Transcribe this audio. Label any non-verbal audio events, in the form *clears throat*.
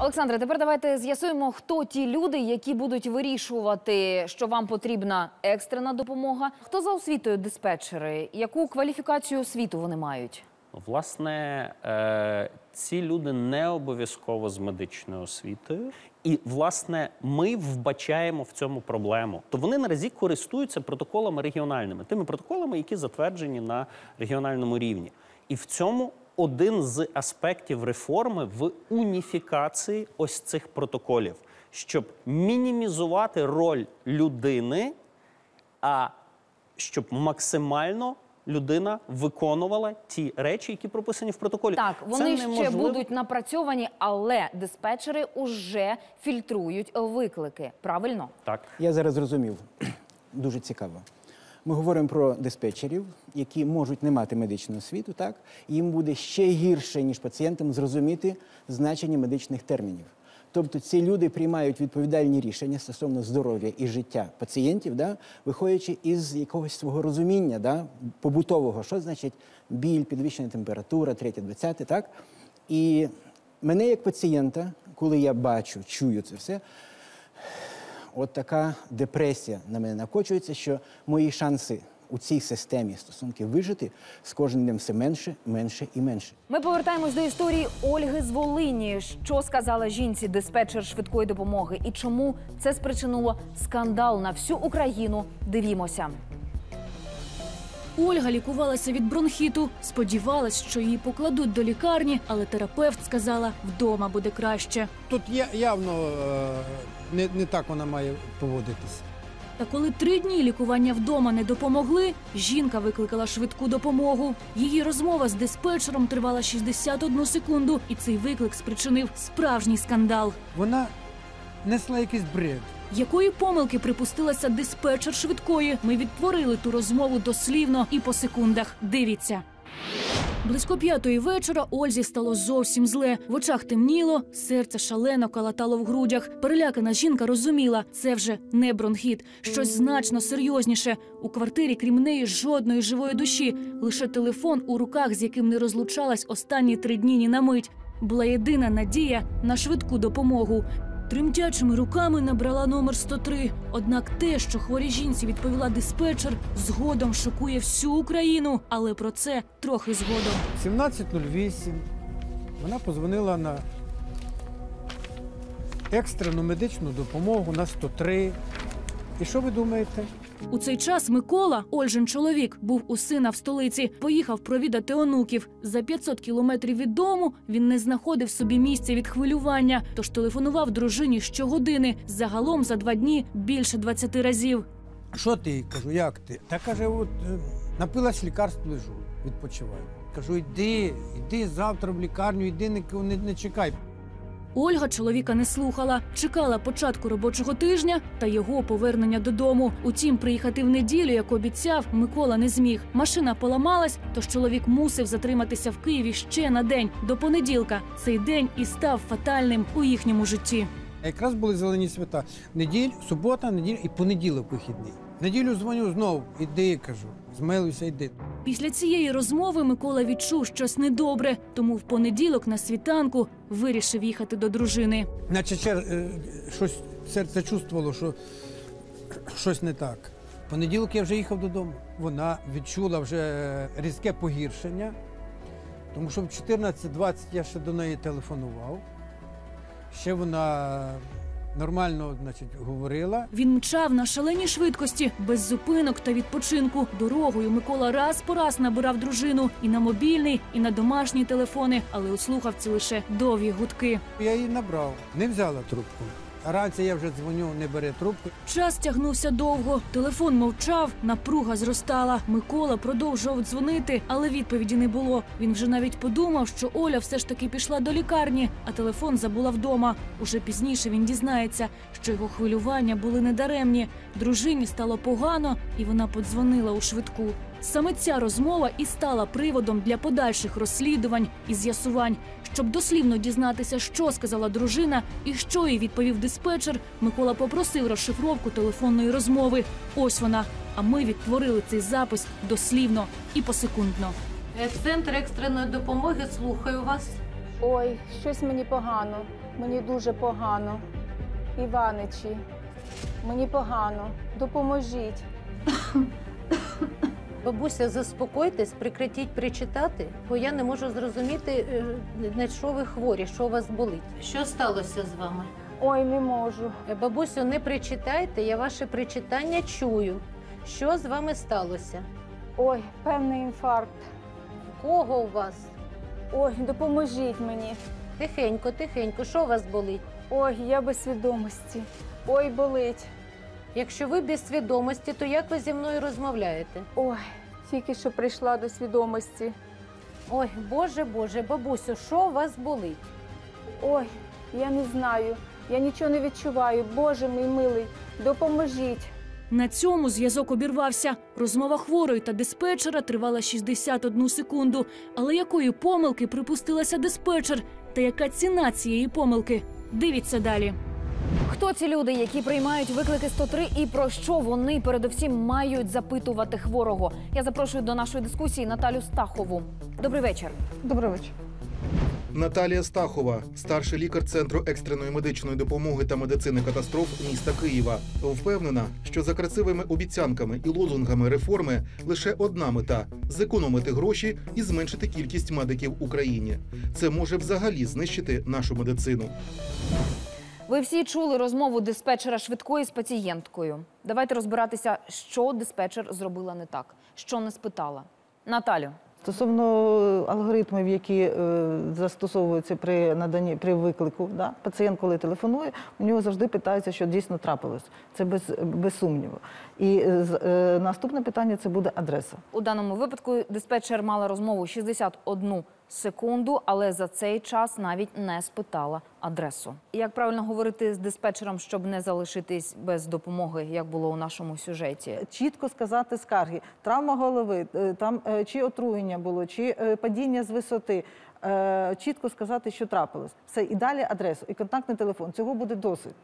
Олександре, тепер давайте з'ясуємо, хто ті люди, які будуть вирішувати, що вам потрібна екстрена допомога. Хто за освітою диспетчери? Яку кваліфікацію освіту вони мають? Власне, е, ці люди не обов'язково з медичною освітою. І, власне, ми вбачаємо в цьому проблему. То вони наразі користуються протоколами регіональними, тими протоколами, які затверджені на регіональному рівні. І в цьому один з аспектів реформи в уніфікації ось цих протоколів, щоб мінімізувати роль людини, а щоб максимально людина виконувала ті речі, які прописані в протоколі. Так, Це вони ще будуть напрацьовані, але диспетчери уже фільтрують виклики. Правильно? так. Я зараз зрозумів. *clears throat* Дуже цікаво. Ми говоримо про диспетчерів, які можуть не мати медичну освіту, так? Їм буде ще гірше, ніж пацієнтам, зрозуміти значення медичних термінів. Тобто ці люди приймають відповідальні рішення стосовно здоров'я і життя пацієнтів, да, виходячи із якогось свого розуміння да, побутового, що значить біль, підвищена температура, третє, двадцяте, так? І мене як пацієнта, коли я бачу, чую це все, от така депресія на мене накочується, що мої шанси у цій системі стосунків вижити з кожним днем все менше, менше і менше. Ми повертаємось до історії Ольги з Волині. Що сказала жінці диспетчер швидкої допомоги і чому це спричинило скандал на всю Україну? Дивімося. Ольга лікувалася від бронхіту. Сподівалась, що її покладуть до лікарні, але терапевт сказала, вдома буде краще. Тут є явно е, не, не так вона має поводитися. Та коли три дні лікування вдома не допомогли, жінка викликала швидку допомогу. Її розмова з диспетчером тривала 61 секунду, і цей виклик спричинив справжній скандал. Вона несла якийсь бред. Якої помилки припустилася диспетчер швидкої? Ми відтворили ту розмову дослівно і по секундах. Дивіться. Близько п'ятої вечора Ользі стало зовсім зле. В очах темніло, серце шалено калатало в грудях. Перелякана жінка розуміла, це вже не бронхіт, щось значно серйозніше. У квартирі, крім неї, жодної живої душі, лише телефон у руках, з яким не розлучалась останні три дні ні на мить. Була єдина надія на швидку допомогу. Тремтячими руками набрала номер 103. Однак те, що хворій жінці відповіла диспетчер, згодом шокує всю Україну. Але про це трохи згодом. 17.08 вона позвонила на екстрену медичну допомогу на 103. І що ви думаєте? У цей час Микола, Ольжин чоловік, був у сина в столиці. Поїхав провідати онуків. За 500 кілометрів від дому він не знаходив собі місця від хвилювання, тож телефонував дружині щогодини. Загалом за два дні більше 20 разів. Що ти? Кажу, як ти? Та каже, от е, напилась лікарств, лежу, відпочиваю. Кажу, йди, йди завтра в лікарню, йди, не, не, не чекай. Ольга чоловіка не слухала, чекала початку робочого тижня та його повернення додому. Утім, приїхати в неділю, як обіцяв, Микола не зміг. Машина поламалась, тож чоловік мусив затриматися в Києві ще на день до понеділка. Цей день і став фатальним у їхньому житті. Якраз були зелені свята. Неділь, субота, неділя і понеділок вихідний. Неділю дзвоню знову, іди, кажу, змилуйся, йди. Після цієї розмови Микола відчув щось недобре, тому в понеділок на світанку вирішив їхати до дружини. Наче чер, е, щось серце чувствувало, що щось не так. В Понеділок я вже їхав додому. Вона відчула вже різке погіршення, тому що в 14.20 я ще до неї телефонував. Ще вона нормально значить, говорила. Він мчав на шаленій швидкості, без зупинок та відпочинку. Дорогою Микола раз по раз набирав дружину і на мобільний, і на домашні телефони, але у слухавці лише довгі гудки. Я її набрав, не взяла трубку. А ранці я вже дзвоню, не бере трубку. Час тягнувся довго. Телефон мовчав, напруга зростала. Микола продовжував дзвонити, але відповіді не було. Він вже навіть подумав, що Оля все ж таки пішла до лікарні, а телефон забула вдома. Уже пізніше він дізнається, що його хвилювання були недаремні. Дружині стало погано, і вона подзвонила у швидку. Саме ця розмова і стала приводом для подальших розслідувань і з'ясувань. Щоб дослівно дізнатися, що сказала дружина і що їй відповів диспетчер, Микола попросив розшифровку телефонної розмови. Ось вона. А ми відтворили цей запис дослівно і посекундно. Е, Центр екстреної допомоги, слухаю вас. Ой, щось мені погано. Мені дуже погано. Іваничі, мені погано. Допоможіть. *laughs* Бабуся, заспокойтесь, прекратіть причитати, бо я не можу зрозуміти, е, на що ви хворі, що у вас болить. Що сталося з вами? Ой, не можу. Е, Бабусю, не причитайте, я ваше причитання чую. Що з вами сталося? Ой, певний інфаркт. Кого у вас? Ой, допоможіть мені. Тихенько, тихенько, що у вас болить? Ой, я без свідомості. Ой, болить. Якщо ви без свідомості, то як ви зі мною розмовляєте? Ой, тільки що прийшла до свідомості. Ой, Боже, Боже, бабусю, що у вас болить? Ой, я не знаю. Я нічого не відчуваю. Боже мій милий, допоможіть. На цьому зв'язок обірвався. Розмова хворої та диспетчера тривала 61 секунду. Але якої помилки припустилася диспетчер? Та яка ціна цієї помилки? Дивіться далі. Хто ці люди, які приймають виклики 103 і про що вони передовсім мають запитувати хворого? Я запрошую до нашої дискусії Наталю Стахову. Добрий вечір. Добрий вечір. Наталія Стахова, старший лікар Центру екстреної медичної допомоги та медицини катастроф міста Києва, впевнена, що за красивими обіцянками і лозунгами реформи лише одна мета зекономити гроші і зменшити кількість медиків в Україні. Це може взагалі знищити нашу медицину. Ви всі чули розмову диспетчера швидкої з пацієнткою. Давайте розбиратися, що диспетчер зробила не так, що не спитала. Наталю, Стосовно алгоритмів, які е, застосовуються при наданні при виклику, да? пацієнт, коли телефонує, у нього завжди питається, що дійсно трапилось. Це без, без сумніву. І е, е, наступне питання це буде адреса. у даному випадку диспетчер мала розмову 61 секунду, але за цей час навіть не спитала адресу. Як правильно говорити з диспетчером, щоб не залишитись без допомоги, як було у нашому сюжеті? Чітко сказати скарги, травма голови, е, там е, чи отруєння було, чи е, падіння з висоти. Чітко сказати, що трапилось. Все, і далі адресу, і контактний телефон. Цього буде досить.